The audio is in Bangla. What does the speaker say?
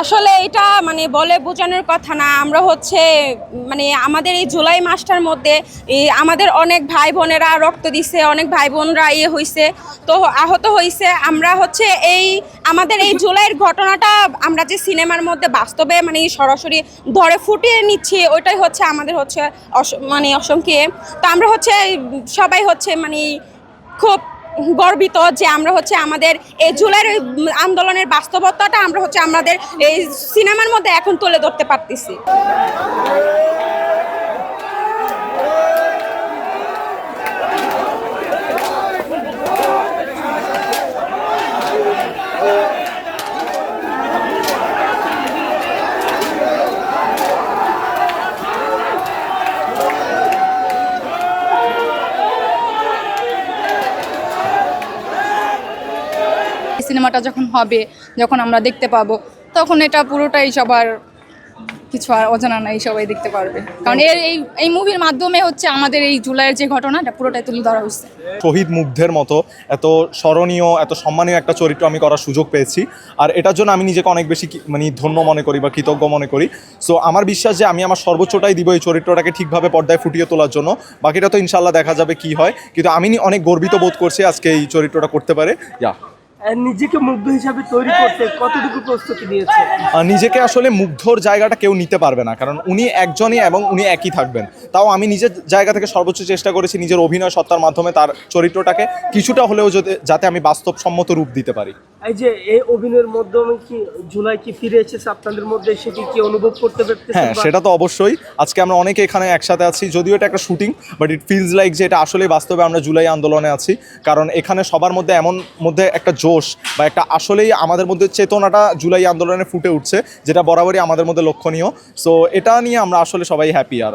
আসলে এটা মানে বলে বোঝানোর কথা না। আমরা হচ্ছে মানে আমাদের এই জুলাই মাসটার মধ্যে আমাদের অনেক ভাই বোনেরা রক্ত দিছে, অনেক ভাই বোনরা ইয়ে হয়েছে তো আহত হয়েছে আমরা হচ্ছে এই, আমাদের এই জুলাইয়ের ঘটনাটা আমরা যে সিনেমার মধ্যে বাস্তবে মানে সরাসরি ধরে ফুটিয়ে নিচ্ছি, ওইটাই হচ্ছে আমাদের হচ্ছে মানে অসংখ্য ইয়ে। তো আমরা হচ্ছে সবাই হচ্ছে মানে খুব গর্বিত যে আমরা হচ্ছে আমাদের এই জুলাইয়ের আন্দোলনের বাস্তবতাটা আমরা হচ্ছে আমাদের এই সিনেমার মধ্যে এখন তুলে ধরতে পারতেছি। সিনেমাটা যখন হবে, যখন আমরা দেখতে পাবো, তখন এটা পুরোটাই সবার কিছু আর অজানা নাই, সবাই দেখতে পারবে। কারণ এর এই এই মুভির মাধ্যমে হচ্ছে আমাদের এই জুলাইয়ের যে ঘটনাটা পুরোটাই তুলে ধরা হয়েছে। শহীদ মুগ্ধের মতো এত স্মরণীয়, এত সম্মানীয় একটা চরিত্র আমি করার সুযোগ পেয়েছি। আর এটার জন্য আমি নিজেকে অনেক বেশি মানে ধন্য মনে করি বা কৃতজ্ঞ মনে করি। সো আমার বিশ্বাস যে আমি আমার সর্বোচ্চটাই দিব এই চরিত্রটাকে ঠিকভাবে পর্দায় ফুটিয়ে তোলার জন্য। বাকিটা তো ইনশাল্লাহ দেখা যাবে কি হয়। কিন্তু আমি অনেক গর্বিত বোধ করছি আজকে এই চরিত্রটা করতে পারে। আর নিজেকে মুগ্ধ হিসাবে তৈরি করতে কতটুকু প্রস্তুতি নিয়েছে? নিজেকে আসলে মুগ্ধর জায়গাটা কেউ নিতে পারবে না, কারণ উনি একজনই এবং উনি একই থাকবেন। তাও আমি নিজের জায়গা থেকে সর্বোচ্চ চেষ্টা করেছি নিজের অভিনয় সত্তার মাধ্যমে তার চরিত্রটাকে কিছুটা হলেও যাতে যাতে আমি বাস্তবসম্মত রূপ দিতে পারি। এই যে এই অভিনয়ের মাধ্যমে কি জুলাই কি ফিরে এসেছে আপনাদের মধ্যে? সেটি কি অনুভব করতে পারতেছেন হ্যাঁ সেটা তো অবশ্যই। আজকে আমরা অনেকে এখানে একসাথে আছি। যদিও এটা একটা shooting but it feels like যে এটা আসলে বাস্তবে আমরা জুলাই আন্দোলনে আছি। কারণ এখানে সবার মধ্যে এমন মধ্যে একটা জোশ বা একটা আসলেই আমাদের মধ্যে চেতনাটা জুলাই আন্দোলনে ফুটে উঠছে যেটা বরাবরই আমাদের মধ্যে লক্ষণীয়। সো এটা নিয়ে আমরা আসলে সবাই হ্যাপি আর